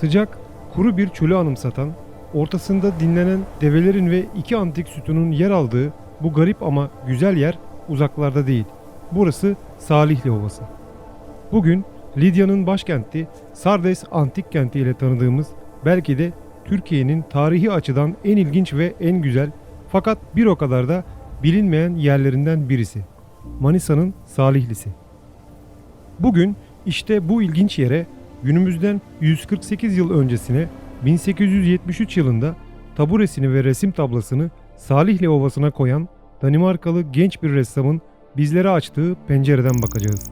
Sıcak, kuru bir çölü anımsatan, ortasında dinlenen develerin ve iki antik sütunun yer aldığı bu garip ama güzel yer uzaklarda değil. Burası Salihli Ovası. Bugün Lidya'nın başkenti Sardes antik kenti ile tanıdığımız belki de Türkiye'nin tarihi açıdan en ilginç ve en güzel fakat bir o kadar da bilinmeyen yerlerinden birisi. Manisa'nın Salihlisi. Bugün işte bu ilginç yere günümüzden 148 yıl öncesine 1873 yılında taburesini ve resim tablasını Salihli Ovası'na koyan Danimarkalı genç bir ressamın bizlere açtığı pencereden bakacağız.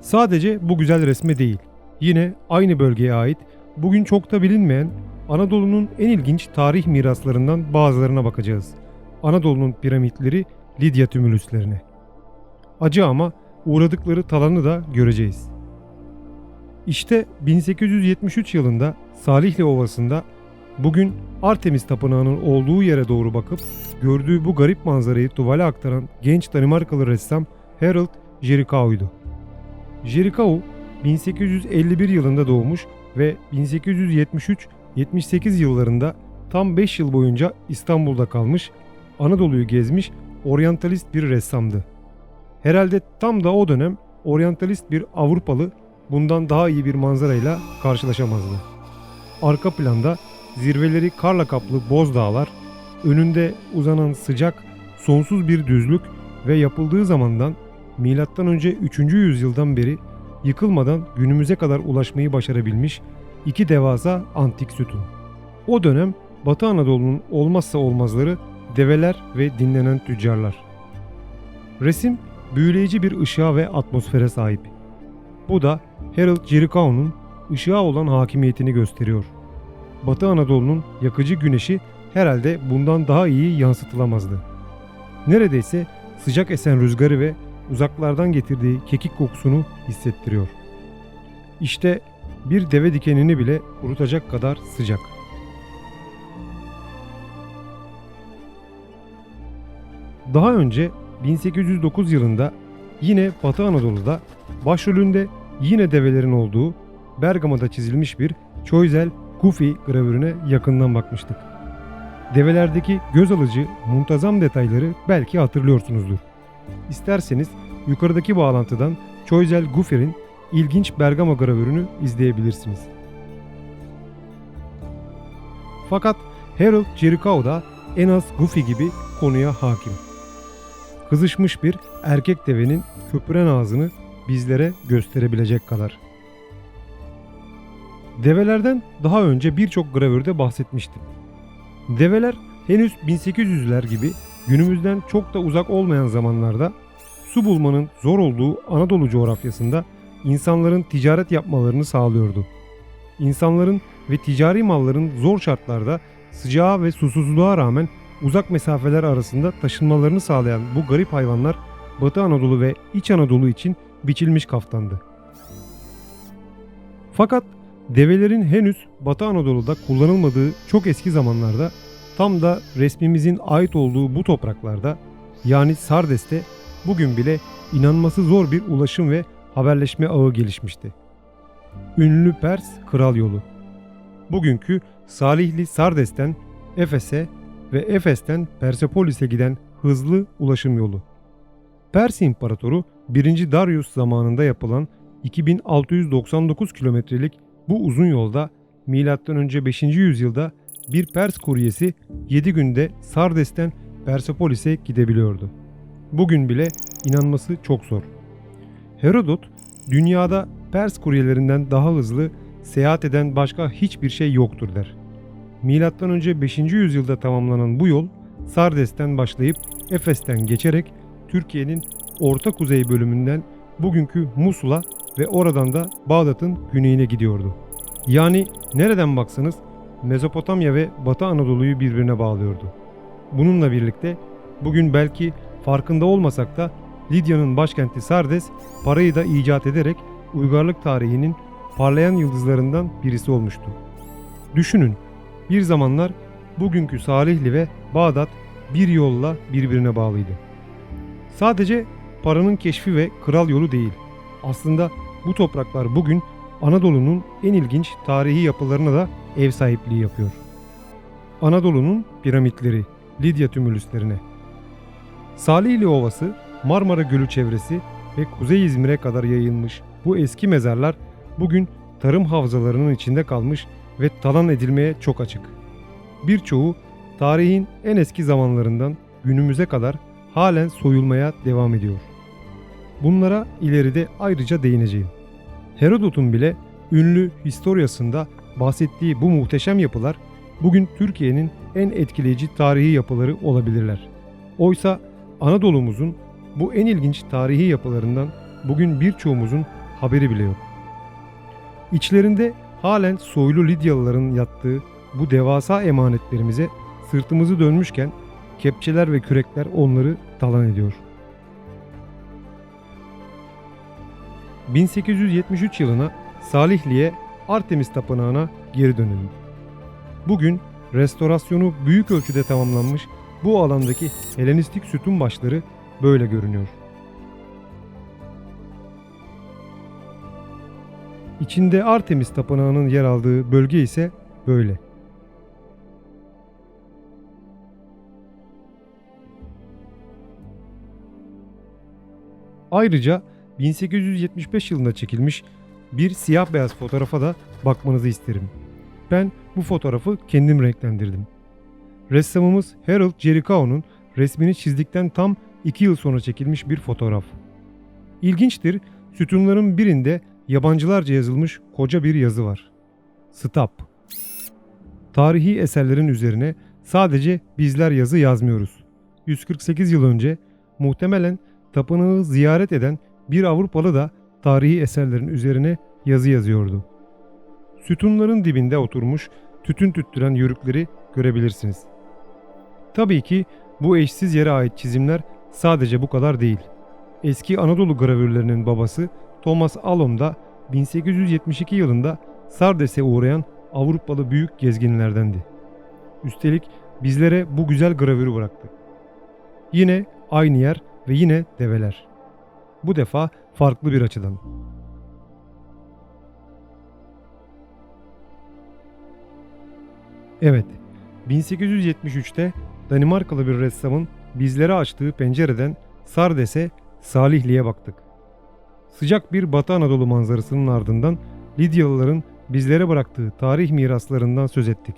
Sadece bu güzel resme değil, yine aynı bölgeye ait bugün çok da bilinmeyen Anadolu'nun en ilginç tarih miraslarından bazılarına bakacağız. Anadolu'nun piramitleri, Lidya tümülüslerine. Acı ama uğradıkları talanı da göreceğiz. İşte 1873 yılında Salihli Ovası'nda bugün Artemis Tapınağı'nın olduğu yere doğru bakıp gördüğü bu garip manzarayı tuvale aktaran genç Danimarkalı ressam Harold Jerikau'ydu. Jerikau 1851 yılında doğmuş ve 1873-78 yıllarında tam 5 yıl boyunca İstanbul'da kalmış, Anadolu'yu gezmiş oryantalist bir ressamdı. Herhalde tam da o dönem oryantalist bir Avrupalı bundan daha iyi bir manzarayla karşılaşamazdı. Arka planda zirveleri karla kaplı boz dağlar, önünde uzanan sıcak, sonsuz bir düzlük ve yapıldığı zamandan önce 3. yüzyıldan beri yıkılmadan günümüze kadar ulaşmayı başarabilmiş iki devasa antik sütun. O dönem Batı Anadolu'nun olmazsa olmazları develer ve dinlenen tüccarlar. Resim büyüleyici bir ışığa ve atmosfere sahip. Bu da Harold Jerikau'nun ışığa olan hakimiyetini gösteriyor. Batı Anadolu'nun yakıcı güneşi herhalde bundan daha iyi yansıtılamazdı. Neredeyse sıcak esen rüzgarı ve uzaklardan getirdiği kekik kokusunu hissettiriyor. İşte bir deve dikenini bile kurutacak kadar sıcak. Daha önce 1809 yılında yine Batı Anadolu'da başrolünde yine develerin olduğu Bergama'da çizilmiş bir Choiseul Kufi gravürüne yakından bakmıştık. Develerdeki göz alıcı muntazam detayları belki hatırlıyorsunuzdur. İsterseniz yukarıdaki bağlantıdan Choiseul Gufer'in ilginç Bergama gravürünü izleyebilirsiniz. Fakat Harold Jerikau da en az Goofy gibi konuya hakim. Kızışmış bir erkek devenin köpüren ağzını bizlere gösterebilecek kadar. Develerden daha önce birçok gravürde bahsetmiştim. Develer henüz 1800'ler gibi günümüzden çok da uzak olmayan zamanlarda su bulmanın zor olduğu Anadolu coğrafyasında insanların ticaret yapmalarını sağlıyordu. İnsanların ve ticari malların zor şartlarda sıcağa ve susuzluğa rağmen uzak mesafeler arasında taşınmalarını sağlayan bu garip hayvanlar Batı Anadolu ve İç Anadolu için biçilmiş kaftandı. Fakat develerin henüz Batı Anadolu'da kullanılmadığı çok eski zamanlarda tam da resmimizin ait olduğu bu topraklarda yani Sardes'te bugün bile inanması zor bir ulaşım ve haberleşme ağı gelişmişti. Ünlü Pers Kral Yolu. Bugünkü Salihli Sardes'ten Efes'e ve Efes'ten Persepolis'e giden hızlı ulaşım yolu. Pers İmparatoru 1. Darius zamanında yapılan 2699 kilometrelik bu uzun yolda M.Ö. 5. yüzyılda bir Pers kuryesi 7 günde Sardes'ten Persepolis'e gidebiliyordu. Bugün bile inanması çok zor. Herodot, dünyada Pers kuryelerinden daha hızlı seyahat eden başka hiçbir şey yoktur der. Milattan önce 5. yüzyılda tamamlanan bu yol Sardes'ten başlayıp Efes'ten geçerek Türkiye'nin orta kuzey bölümünden bugünkü Musul'a ve oradan da Bağdat'ın güneyine gidiyordu. Yani nereden baksanız Mezopotamya ve Batı Anadolu'yu birbirine bağlıyordu. Bununla birlikte bugün belki farkında olmasak da Lidya'nın başkenti Sardes parayı da icat ederek uygarlık tarihinin parlayan yıldızlarından birisi olmuştu. Düşünün, bir zamanlar bugünkü Salihli ve Bağdat bir yolla birbirine bağlıydı. Sadece paranın keşfi ve kral yolu değil. Aslında bu topraklar bugün Anadolu'nun en ilginç tarihi yapılarına da ev sahipliği yapıyor. Anadolu'nun piramitleri, Lidya tümülüslerine. Salihli Ovası, Marmara Gölü çevresi ve Kuzey İzmir'e kadar yayılmış bu eski mezarlar bugün tarım havzalarının içinde kalmış ve talan edilmeye çok açık. Birçoğu tarihin en eski zamanlarından günümüze kadar halen soyulmaya devam ediyor. Bunlara ileride ayrıca değineceğim. Herodot'un bile ünlü historiasında bahsettiği bu muhteşem yapılar bugün Türkiye'nin en etkileyici tarihi yapıları olabilirler. Oysa Anadolu'muzun bu en ilginç tarihi yapılarından bugün birçoğumuzun haberi bile yok. İçlerinde halen soylu Lidyalıların yattığı bu devasa emanetlerimize sırtımızı dönmüşken kepçeler ve kürekler onları talan ediyor. 1873 yılına Salihli'ye Artemis Tapınağı'na geri dönelim. Bugün restorasyonu büyük ölçüde tamamlanmış bu alandaki Helenistik sütun başları böyle görünüyor. İçinde Artemis Tapınağı'nın yer aldığı bölge ise böyle. Ayrıca 1875 yılında çekilmiş bir siyah beyaz fotoğrafa da bakmanızı isterim. Ben bu fotoğrafı kendim renklendirdim. Ressamımız Harold Jericao'nun resmini çizdikten tam 2 yıl sonra çekilmiş bir fotoğraf. İlginçtir, sütunların birinde yabancılarca yazılmış koca bir yazı var. Stop. Tarihi eserlerin üzerine sadece bizler yazı yazmıyoruz. 148 yıl önce muhtemelen tapınağı ziyaret eden bir Avrupalı da tarihi eserlerin üzerine yazı yazıyordu. Sütunların dibinde oturmuş tütün tüttüren yörükleri görebilirsiniz. Tabii ki bu eşsiz yere ait çizimler sadece bu kadar değil. Eski Anadolu gravürlerinin babası Thomas Alom da 1872 yılında Sardes'e uğrayan Avrupalı büyük gezginlerdendi. Üstelik bizlere bu güzel gravürü bıraktı. Yine aynı yer ve yine develer. Bu defa farklı bir açıdan. Evet, 1873'te Danimarkalı bir ressamın bizlere açtığı pencereden Sardes'e, Salihli'ye baktık. Sıcak bir Batı Anadolu manzarasının ardından Lidyalıların bizlere bıraktığı tarih miraslarından söz ettik.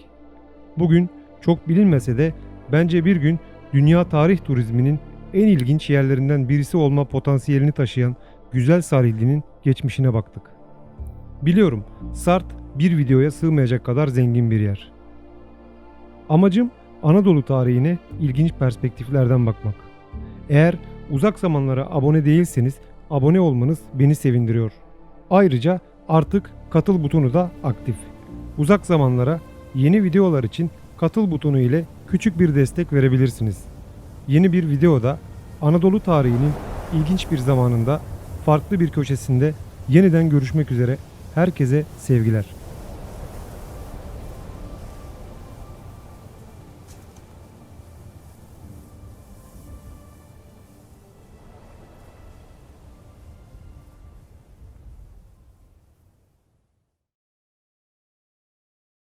Bugün çok bilinmese de bence bir gün dünya tarih turizminin en ilginç yerlerinden birisi olma potansiyelini taşıyan güzel Salihli'nin geçmişine baktık. Biliyorum Sart bir videoya sığmayacak kadar zengin bir yer. Amacım Anadolu tarihine ilginç perspektiflerden bakmak. Eğer uzak zamanlara abone değilseniz abone olmanız beni sevindiriyor. Ayrıca artık katıl butonu da aktif. Uzak zamanlara yeni videolar için katıl butonu ile küçük bir destek verebilirsiniz. Yeni bir videoda Anadolu tarihinin ilginç bir zamanında farklı bir köşesinde yeniden görüşmek üzere herkese sevgiler.